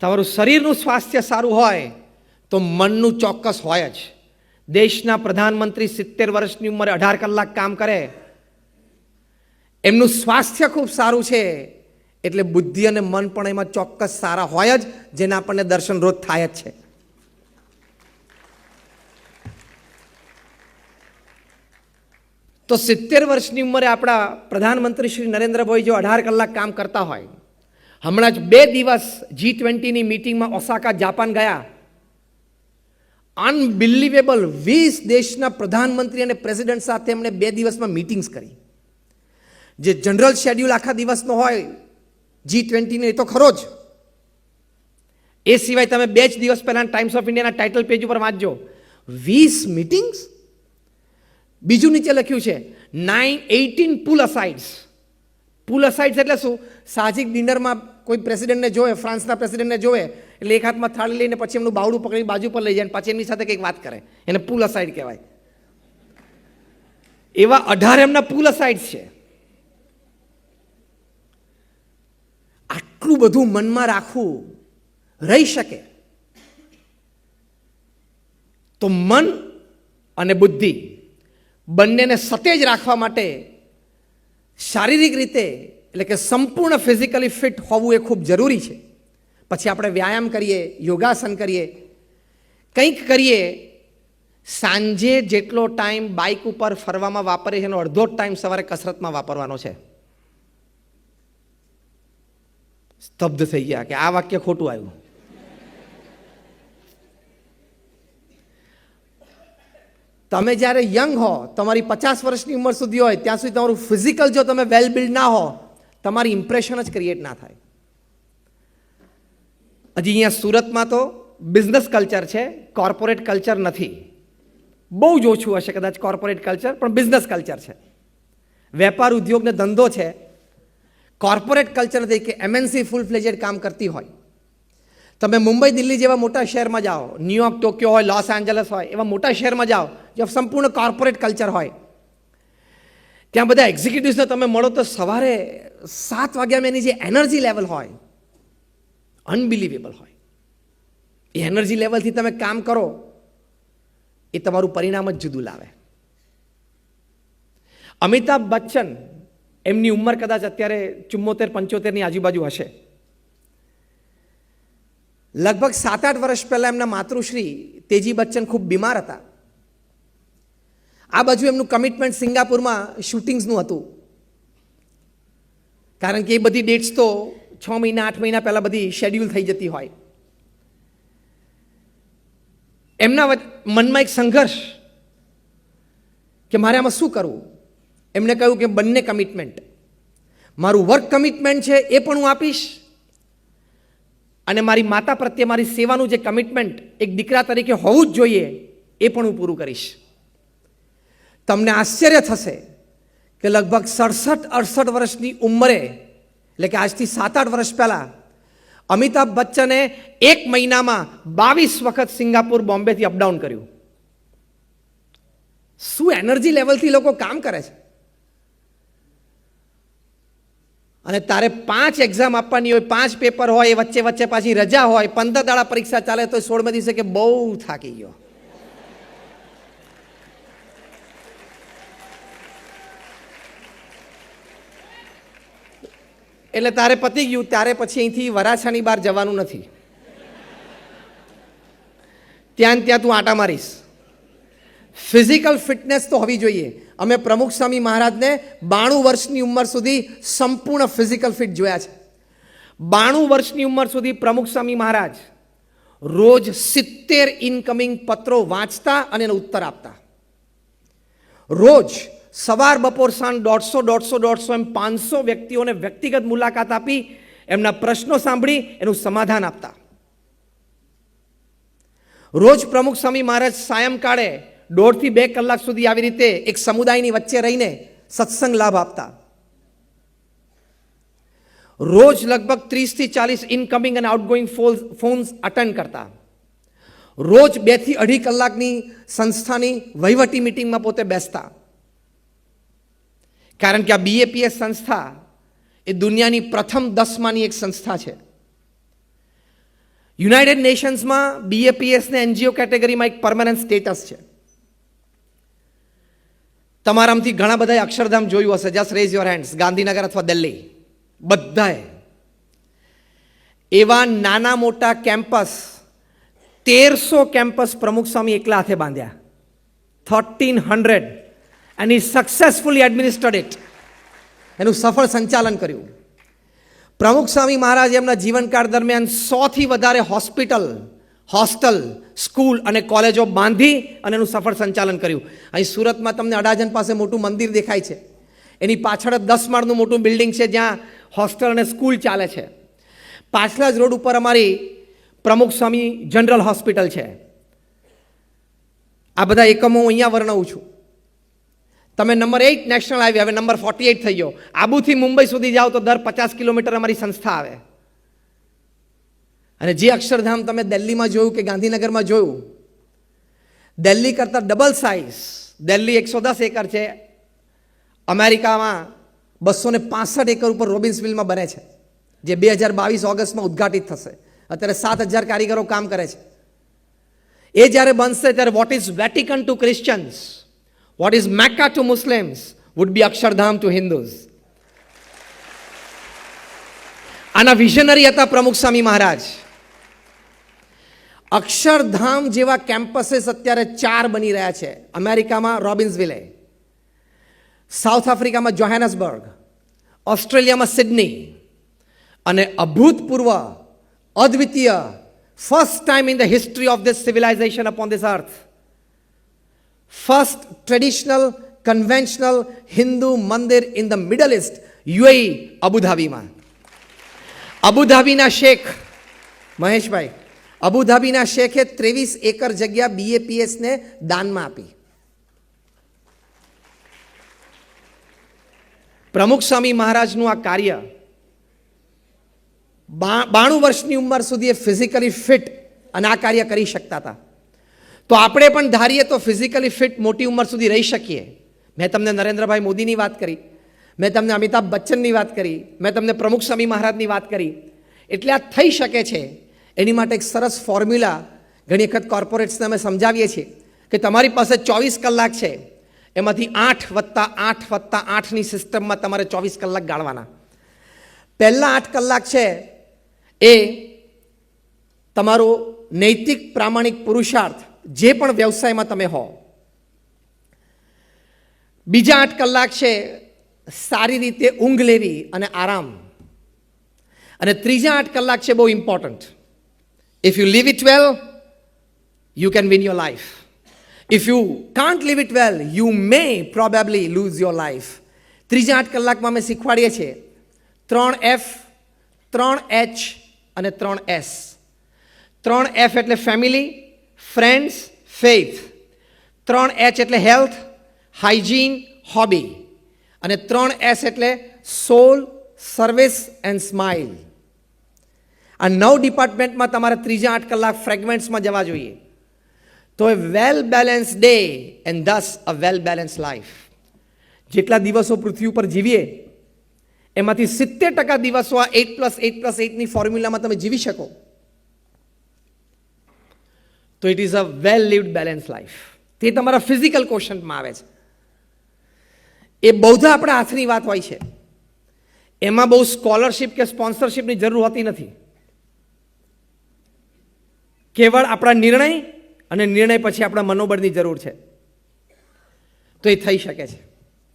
તમારું શરીરનું સ્વાસ્થ્ય સારું હોય તો મનનું ચોક્કસ હોય જ. દેશના પ્રધાનમંત્રી સિત્તેર વર્ષની ઉંમરે અઢાર કલાક કામ કરે. એમનું સ્વાસ્થ્ય ખૂબ સારું છે. એટલે બુદ્ધિ અને મન પણ એમાં ચોક્કસ સારા હોય જ, જેના આપણને દર્શન રોજ થાય જ છે. તો સિત્તેર વર્ષની ઉંમરે આપણા પ્રધાનમંત્રી શ્રી નરેન્દ્રભાઈ જો અઢાર કલાક કામ કરતા હોય હમણાં જ બે દિવસ જી ટ્વેન્ટીની મિટિંગમાં ઓસાકા જાપાન ગયા. અનબિલિવેબલ વીસ દેશના પ્રધાનમંત્રી અને પ્રેસિડેન્ટ સાથે એમણે બે દિવસમાં મિટિંગ્સ કરી. જે જનરલ શેડ્યુલ આખા દિવસનો હોય જી ટ્વેન્ટીને એ તો ખરો જ. એ સિવાય તમે બે જ દિવસ પહેલાં ટાઈમ્સ ઓફ ઇન્ડિયાના ટાઇટલ પેજ ઉપર વાંચજો. વીસ મિટિંગ્સ બીજું નીચે લખ્યું છે નાઇન એઇટીન પુલ અસાઇડ્સ પુલ અસાઇડ્સ એટલે શું? સાહજિક ડિનરમાં કોઈ પ્રેસિડેન્ટને જોવે, ફ્રાન્સના પ્રેસિડેન્ટને જોવે, એટલે એક હાથમાં થાળી લઈને પછી એમનું બાવડું પકડી બાજુ પર લઈ જાય અને પછી એમની સાથે કંઈક વાત કરે. એને પુલ અસાઇડ કહેવાય. એવા અઢાર એમના પુલ અસાઇડ્સ છે. આટલું બધું મનમાં રાખવું રહી શકે. તો મન અને બુદ્ધિ બંનેને સતેજ રાખવા માટે શારીરિક રીતે, એટલે કે સંપૂર્ણ ફિઝિકલી ફિટ હોવું એ ખૂબ જરૂરી છે. પછી આપણે વ્યાયામ કરીએ, યોગાસન કરીએ, કંઈક કરીએ, સાંજે જેટલો ટાઈમ બાઇક ઉપર ફરવામાં વાપરીએ એનો અડધો જ ટાઈમ સવારે કસરતમાં વાપરવાનો છે. સ્તબ્ધ થઈ ગયા કે આ વાક્ય ખોટું આવ્યું. તમે જ્યારે યંગ હો, તમારી પચાસ વર્ષની ઉંમર સુધી હોય, ત્યાં સુધી તમારું ફિઝિકલ જો તમે વેલ બિલ્ડ ના હો, તમારી ઇમ્પ્રેશન જ ક્રિએટ ના થાય. હજી અહીંયા સુરતમાં તો બિઝનેસ કલ્ચર છે કોર્પોરેટ કલ્ચર નથી. બહુ જ ઓછું હશે કદાચ કોર્પોરેટ કલ્ચર પણ બિઝનેસ કલ્ચર છે. વેપાર ઉદ્યોગને ધંધો છે. કોર્પોરેટ કલ્ચર નથી કે એમએનસી ફૂલ ફ્લેજેડ કામ કરતી હોય. તમે મુંબઈ, દિલ્હી જેવા મોટા શહેરમાં જાઓ ન્યુયોર્ક ટોક્યો હોય, લોસ એન્જલસ હોય, એવા મોટા શહેરમાં જાઓ, જ્યાં સંપૂર્ણ કોર્પોરેટ કલ્ચર હોય. ત્યાં બધા એક્ઝિક્યુટિવ્સને તમે મળો તો સવારે સાત વાગ્યામાં એની જે એનર્જી લેવલ હોય અનબિલિવેબલ હોય. એ એનર્જી લેવલથી તમે કામ કરો, એ તમારું પરિણામ જ જુદું લાવે. અમિતાભ બચ્ચન, એમની ઉંમર કદાચ અત્યારે ચુમ્મોતેર, પંચોતેરની આજુબાજુ હશે. લગભગ સાત આઠ વર્ષ પહેલાં એમના માતૃશ્રી તેજી બચ્ચન ખૂબ બીમાર હતા. આ બાજુ એમનું કમિટમેન્ટ સિંગાપુરમાં શૂટિંગ્સનું હતું. કારણ કે એ બધી ડેટ્સ તો છ મહિના, આઠ મહિના પહેલાં બધી શેડ્યુલ થઈ જતી હોય. એમના મનમાં એક સંઘર્ષ કે મારે આમાં શું કરવું? એમણે કહ્યું કે બંને કમિટમેન્ટ મારું વર્ક કમિટમેન્ટ છે એ પણ હું આપીશ અને મારી માતા પ્રત્યે મારી સેવાનું જે કમિટમેન્ટ એક દીકરા તરીકે હોવું જ જોઈએ, એ પણ હું પૂરું કરીશ. તમને આશ્ચર્ય થશે કે લગભગ સડસઠ, અડસઠ વર્ષની ઉંમરે, એટલે કે આજથી સાત આઠ વર્ષ પહેલાં, અમિતાભ બચ્ચને એક મહિનામાં બાવીસ વખત સિંગાપુર બોમ્બેથી અપડાઉન કર્યું. શું એનર્જી લેવલથી લોકો કામ કરે છે? અને તારે પાંચ એક્ઝામ આપવાની હોય, પાંચ પેપર હોય, એ વચ્ચે વચ્ચે પાછી રજા હોય, પંદર દાડા પરીક્ષા ચાલે તો સોળમે દિવસે કે બહુ થાકી ગયો. એટલે તારે પતી ગયું, ત્યારે પછી અહીંથી વરાછાની બહાર જવાનું નથી. ત્યાં ત્યાં તું આટા મારીશ. ફિઝિકલ ફિટનેસ તો હોવી જોઈએ. અમે પ્રમુખ સ્વામી મહારાજને બાણું વર્ષની ઉંમર સુધી સંપૂર્ણ ફિઝિકલ ફિટ જોયા છે. બાણું વર્ષની ઉંમર સુધી પ્રમુખ સ્વામી મહારાજ રોજ સિત્તેર ઇનકમિંગ પત્રો વાંચતા અને એનો ઉત્તર આપતા. રોજ સવાર, બપોર, સાંજ દોઢસો દોઢસો દોઢસો એમ પાંચસો વ્યક્તિઓને વ્યક્તિગત મુલાકાત આપી, એમના પ્રશ્નો સાંભળી, એનું સમાધાન આપતા. રોજ પ્રમુખ સ્વામી મહારાજ સાયંકાળે દોઢથી બે કલાક સુધી આવી રીતે એક સમુદાયની વચ્ચે રહીને સત્સંગ લાભ આપતા. રોજ લગભગ ત્રીસથી ચાલીસ ઇનકમિંગ અને આઉટગોઈંગ ફોન્સ અટેન્ડ કરતા. રોજ બેથી અઢી કલાકની સંસ્થાની વહીવટી મિટિંગમાં પોતે બેસતા. કારણ કે આ બીએપીએસ સંસ્થા એ દુનિયાની પ્રથમ દસમાની એક સંસ્થા છે. યુનાઇટેડ નેશન્સમાં બીએપીએસને એનજીઓ કેટેગરીમાં એક પરમાનન્ટ સ્ટેટસ છે. તમારામાંથી ઘણા બધાએ અક્ષરધામ જોયું હશે. Just raise your hands Gandhinagar અથવા દિલ્હી. બધાએ. એવા નાના મોટા કેમ્પસ, તેરસો કેમ્પસ પ્રમુખ સ્વામી એકલા હાથે બાંધ્યા. Thirteen hundred and he successfully administered it એનું સફળ સંચાલન કર્યું. પ્રમુખ સ્વામી મહારાજ એમના જીવનકાળ દરમિયાન સોથી વધારે હોસ્પિટલ હોસ્ટેલ, સ્કૂલ અને કોલેજો બાંધી અને એનું સફળ સંચાલન કર્યું. અહીં સુરતમાં તમને અડાજન પાસે મોટું મંદિર દેખાય છે. એની પાછળ જ દસ માળનું મોટું બિલ્ડિંગ છે જ્યાં હોસ્ટેલ અને સ્કૂલ ચાલે છે. પાછલા જ રોડ ઉપર અમારી પ્રમુખ સ્વામી જનરલ હોસ્પિટલ છે. આ બધા એકમો હું અહીંયા વર્ણવું છું. તમે નંબર એઇટ નેશનલ હાઈવે, હવે નંબર ફોર્ટી એઇટ થઈ ગયો. આબુથી મુંબઈ સુધી જાઓ તો દર પચાસ કિલોમીટર અમારી સંસ્થા આવે. અને જે અક્ષરધામ તમે દિલ્હીમાં જોયું કે ગાંધીનગરમાં જોયું, દિલ્હી કરતાં ડબલ સાઇઝ દિલ્હી એકસો દસ એકર છે, અમેરિકામાં બસો ને પાસઠ એકર ઉપર રોબિન્સવિલમાં બને છે, જે બે હજાર બાવીસ ઓગસ્ટમાં ઉદ્ઘાટિત થશે. અત્યારે સાત હજાર કારીગરો કામ કરે છે. એ જ્યારે બનશે ત્યારે what is Vatican to Christians what is Mecca to Muslims would be Akshardham to Hindus આના વિઝનરી હતા પ્રમુખ સ્વામી મહારાજ. અક્ષરધામ જેવા કેમ્પસીસ અત્યારે ચાર બની રહ્યા છે. અમેરિકામાં રોબિન્સવિલે, સાઉથ આફ્રિકામાં જોહેનસબર્ગ, ઓસ્ટ્રેલિયામાં સિડની અને અભૂતપૂર્વ, અદ્વિતીય first time in the history of this civilisation upon this earth first traditional conventional Hindu mandir in the Middle East UAE અબુધાબીમાં અબુધાબીના શેખ મહેશભાઈ અબુધાબીના શેખે ત્રેવીસ એકર જગ્યા બીએપીએસને દાનમાં આપી. પ્રમુખ સ્વામી મહારાજનું આ કાર્ય બાણું વર્ષની ઉંમર સુધી એ ફિઝિકલી ફિટ અને આ કાર્ય કરી શકતા હતા. તો આપણે પણ ધારીએ તો ફિઝિકલી ફિટ મોટી ઉંમર સુધી રહી શકીએ. મેં તમને નરેન્દ્રભાઈ મોદીની વાત કરી. મેં તમને અમિતાભ બચ્ચનની વાત કરી. મેં તમને પ્રમુખ સ્વામી મહારાજની વાત કરી. એટલે આ થઈ શકે છે. એની માટે એક સરસ ફોર્મ્યુલા ઘણી વખત કોર્પોરેટ્સને અમે સમજાવીએ છીએ કે તમારી પાસે ચોવીસ કલાક છે. એમાંથી આઠ વત્તા આઠ વત્તા આઠની સિસ્ટમમાં તમારે ચોવીસ કલાક ગાળવાના. પહેલાં આઠ કલાક છે એ તમારો નૈતિક પ્રામાણિક પુરુષાર્થ જે પણ વ્યવસાયમાં તમે હો. બીજા આઠ કલાક છે સારી રીતે ઊંઘ લેવી અને આરામ. અને ત્રીજા આઠ કલાક છે બહુ important if you live it well, you can win your life if you can't live it well, you may probably lose your life ત્રીજા આઠ કલાકમાં અમે શીખવાડીએ છીએ. ત્રણ એફ ત્રણ એચ અને ત્રણ એસ ત્રણ એફ એટલે ફેમિલી ફ્રેન્ડ્સ ફેથ ત્રણ એચ એટલે હેલ્થ હાઇજીન હોબી અને ત્રણ એસ એટલે સોલ સર્વિસ એન્ડ સ્માઇલ આ નવ ડિપાર્ટમેન્ટમાં તમારે ત્રીજા આઠ કલાક ફ્રેગમેન્ટ્સમાં જવા જોઈએ. તો a well balance day and thus a well balance life જેટલા દિવસો પૃથ્વી ઉપર જીવીએ, એમાંથી સિત્તેર ટકા દિવસો આ એટ પ્લસ એટ પ્લસ એટની ફોર્મ્યુલામાં તમે જીવી શકો. તો it is a well lived balance life તે તમારા ફિઝિકલ ક્વેશ્ચનમાં આવે છે. એ બૌધા આપણા હાથની વાત હોય છે. એમાં બહુ સ્કોલરશિપ કે સ્પોન્સરશિપની જરૂર હોતી નથી. કેવળ આપણા નિર્ણય અને નિર્ણય પછી આપણા મનોબળની જરૂર છે. તો એ થઈ શકે છે.